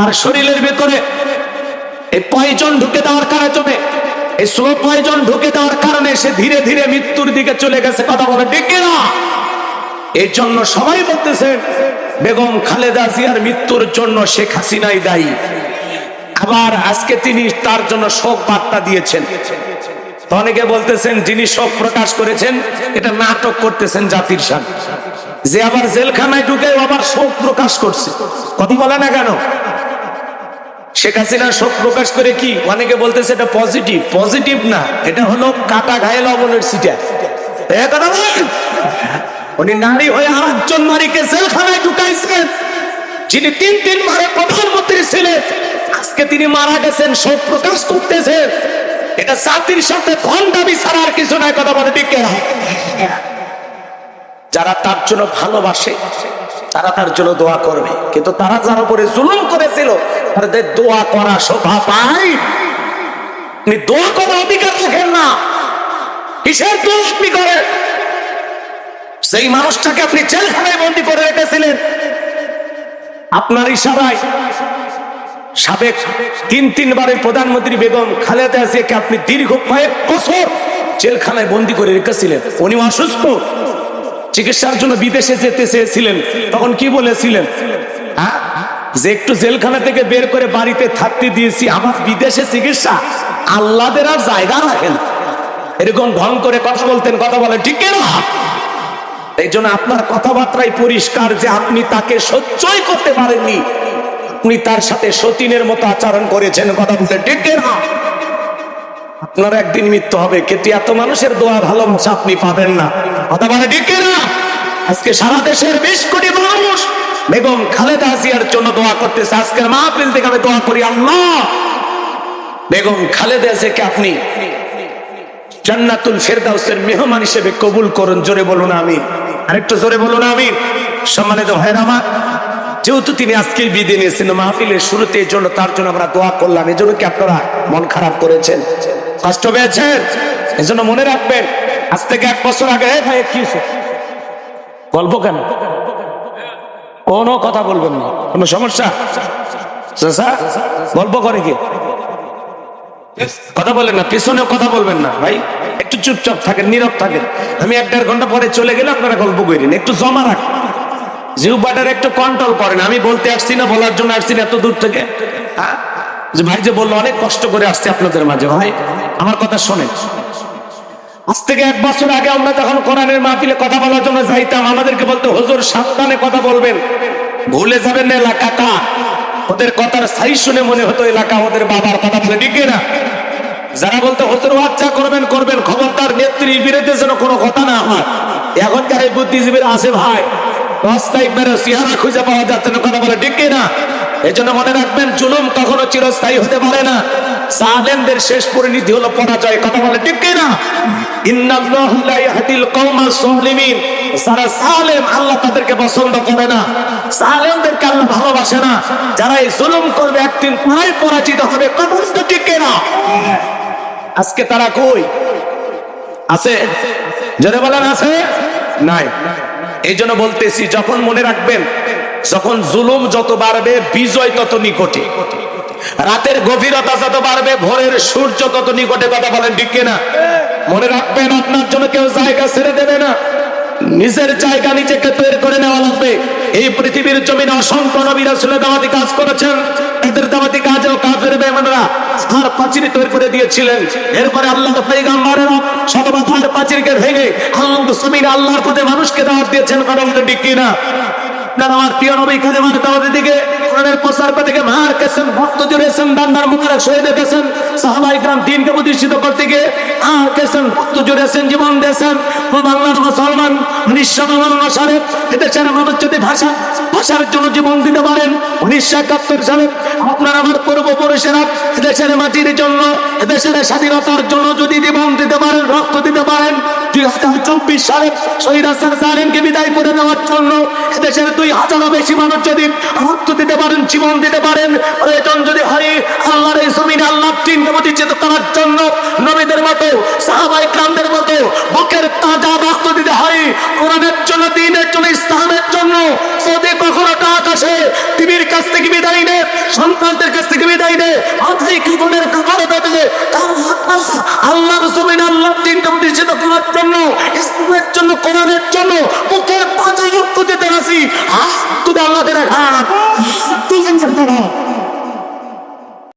তার শরীরের ভেতরে এই পয়জন ঢুকে দেওয়ার কারণে এই স্লো পয়জন ঢুকে দেওয়ার কারণে সে ধীরে ধীরে মৃত্যুর দিকে চলে গেছে। কথা বলে ডেকে না এর জন্য সবাই বলতেছেন বেগম খালেদা জিয়ার মৃত্যুর জন্য শেখ হাসিনাই দায়ী। আবার আজকে তিনি তার জন্য শোক বার্তা দিয়েছেন। অনেকে বলতেছেন, যিনি শোক প্রকাশ করেছেন, এটা নাটক করতেছেন জাতির সাথে যে আবার জেলখানায় ঢুকে আবার শোক প্রকাশ করছে। কথা বলে না কেন? শেখ হাসিনা শোক প্রকাশ করে কি? অনেকে বলতেছে এটা পজিটিভ পজিটিভ না, এটা হলো কাটা ঘায়ে লবণের সিটা উনি নারী হয়ে আটজন নারীকে জেলখানায় ঢুকাইছেন, যিনি তিন তিন বারে প্রধানমন্ত্রী ছিলেন আজকে তিনি মারা গেছেন, শোক প্রকাশ করতেছেন। এটা জাতির সাথে ভণ্ডামি ছাড়া আর কিছু নাই কথা বলে, ঠিক যারা তার জন্য ভালোবাসে তারা তার জন্য দোয়া করবে। কিন্তু তারা যার উপরে জুলুম করেছিল, তাদের দোয়া করা শোভা পায়। আপনি দোয়া করার অধিকার রাখেন না। কিসের আপনি করেন? সেই মানুষটাকে আপনি জেলখানায় বন্দি করে রেখেছিলেন। আপনার ইশারায় সাবেক তিন তিনবারের প্রধানমন্ত্রী বেগম খালেদা আপনি দীর্ঘ কয়েক বছর জেলখানায় বন্দি করে রেখেছিলেন। উনি অসুস্থ। চিকিৎসার জন্য বিদেশে যেতে চেয়েছিলেন, তখন কি বলেছিলেন? হ্যাঁ? যে একটু জেলখানা থেকে বের করে বাড়িতে থাকতে দিয়েছি, আমার বিদেশে চিকিৎসা আল্লাদের আর জায়গা রাখেন এরকম ঢং করে কথা বলতেন, কথা বলে, ঠিক না? এই জন্য আপনার কথাবার্তাই পরিষ্কার যে আপনি তাকে সহ্যই করতে পারেননি। আপনি তার সাথে সতীনের মতো আচরণ করেছেন, কথা বলে ঠিক না? আপনার একদিন মৃত্যু হবে। কিন্তু এত মানুষের দোয়া ভালোবাসা আপনি পাবেন না। কথা ঠিক না আজকে সারা দেশের বেশ কোটি মানুষ বেগম খালেদা জিয়ার জন্য দোয়া করতেছে। আজকের মাহফিল থেকে আমি দোয়া করি, আল্লাহ! বেগম খালেদা জিয়াকে আপনি জান্নাতুল ফেরদাউসের মেহমান হিসেবে কবুল করুন। জোরে বলুন আমি আরেকটু জোরে বলুন আমি সম্মানিত ভাইয়ের আমার, যেহেতু তিনি আজকে বিদে নিয়েছেন, মাহফিলের শুরুতে জন্য তার জন্য আমরা দোয়া করলাম। এই জন্য কি আপনারা মন খারাপ করেছেন? কষ্ট পেয়েছেন? জন্য মনে রাখবেন, আজ থেকে এক বছর আগে ভাই, কি হয়েছে?" গল্প কেন? কোনো কথা বলবেন না। কোনো সমস্যা? গল্প করে কি? কথা বলেন না, পেছনেও কথা বলবেন না, ভাই। একটু চুপচাপ থাকেন, নীরব থাকেন। আমি এক দেড় ঘণ্টা পরে চলে গেলে আপনারা গল্প করেন একটু জমা রাখ জিহ্বাটার একটু কন্ট্রোল করেন, আমি বলতে আসছি না, বলার জন্য আসছি না, এত দূর থেকে। হ্যাঁ? যে ভাই যে বলল, অনেক কষ্ট করে আসছে আপনাদের মাঝে, ভাই। আমার কথা শোনেন। আজ থেকে এক বছর আগে আমরা যখন কোরআনের মাহফিলে কথা বলার জন্য যাইতাম, আমাদেরকে বলতে, হুজুর, সাবধানে কথা বলবেন। ভুলে যাবেন না এলাকাটা। ওদের কথার সাই শুনে মনে হতো এলাকা ওদের বাবার কথা বলে, ঠিক না যারা বলতে, হুজুর বাচ্চা করবেন করবেন, খবরদার, নেত্রীর বিরুদ্ধে যেন কোনো কথা না হয়। এখনকার এই বুদ্ধিজীবীরা আছে ভাই, রাস্তায় মেরে চেহারা খুঁজে পাওয়া যাচ্ছে না, কথা বলে, ঠিক না এই জন্য মনে রাখবেন, জুলুম কখনো চিরস্থায়ী হতে পারে না। সালেমদের শেষ পরিণতি হলো পরাজয়। কথা বলে ঠিক না ইন্নাল্লাহু লা ইয়াহদিল কওমাস সালিমিন। যারা সালেম আল্লাহ তাদেরকে পছন্দ করে না। সালেমদেরকে আল্লাহ ভালোবাসে না। যারা এই জুলুম করবে, একদিন পুরাই পরাজিত হবে। কথা ঠিক না আজকে তারা কই? আছে? জোরে বলেন, আছে? নাই। এই জন্য বলতেছি, যখন মনে রাখবেন, যখন জুলুম যত বাড়বে, বিজয় তত নিকটে। রাতের গভীরতা যত বাড়বে, ভোরের সূর্য তত নিকটে কথা বলেন, ঠিক না মনে রাখবেন, আপনার জন্য কেউ জায়গা ছেড়ে দেবে না। নিজের জায়গা নিজেকে তৈরি করে নেওয়া লাগবে। এই পৃথিবীর জমিনে অসংখ্য নবীরা ছিল দাওয়াতি কাজ করেছেন। এদের দাওয়াতি কাজেও কাফের বেমানরা আর পাঁচির তৈরি করে দিয়েছিলেন। এরপরে আল্লাহ পয়গাম্বরেরা শতবার পাঁচিরকে ভেঙে আল্লাহ আল্লাহর পথে মানুষকে দাওয়াত দিয়েছেন বলতে ঠিক কিনা? আপনার আমার প্রিয় নবী খাদেমার দাওয়াতের দিকে কোরআনের প্রচার থেকে মার কেছেন ভক্ত জুড়েছেন দান্দার মুবারক শহীদ গেছেন সাহাবাই গ্রাম দিনকে প্রতিষ্ঠিত করতে গিয়ে আর কেছেন ভক্ত জুড়েছেন জীবন দিয়েছেন। ও বাংলার মুসলমান, উনিশশো বাবান্ন সালে এদেশের মানুষ যদি ভাষা, ভাষার জন্য জীবন দিতে পারেন। উনিশশো একাত্তর সালে আপনার আমার পূর্বপুরুষেরা এদেশের মাটির জন্য, এদেশের স্বাধীনতার জন্য যদি জীবন দিতে পারেন, রক্ত দিতে পারেন। দুই চব্বিশ সালে হাসান সালেমকে বিদায় করে দেওয়ার জন্য এদেশের দুই হাজারও বেশি মানুষ যদি রক্ত দিতে পারেন, জীবন দিতে পারেন প্রয়োজন যদি হয় আল্লাহর এই জমিনে আল্লাহ টিমকে প্রতিষ্ঠিত করার জন্য নবীদের মতো সাহাবাই ক্রামদের মতো বুকের তাজা রক্ত দিতে হয়। কোরআনের জন্য, দিনের জন্য, ইসলামের জন্য যদি কখনো আসে টিভির কাছ থেকে বিদায় নে, সন্তানদের কাছ থেকে বিদায় নে মাথায় জীবনের কবরে দেবে আল্লাহর জমিন আল্লাহ দিনকে প্রতিষ্ঠিত করার জন্য, ইসলামের জন্য, কোরআনের জন্য মুখে পাঁচা রক্ত দিতে আসি আহ তুই আল্লাহ তুই সপ্তাহে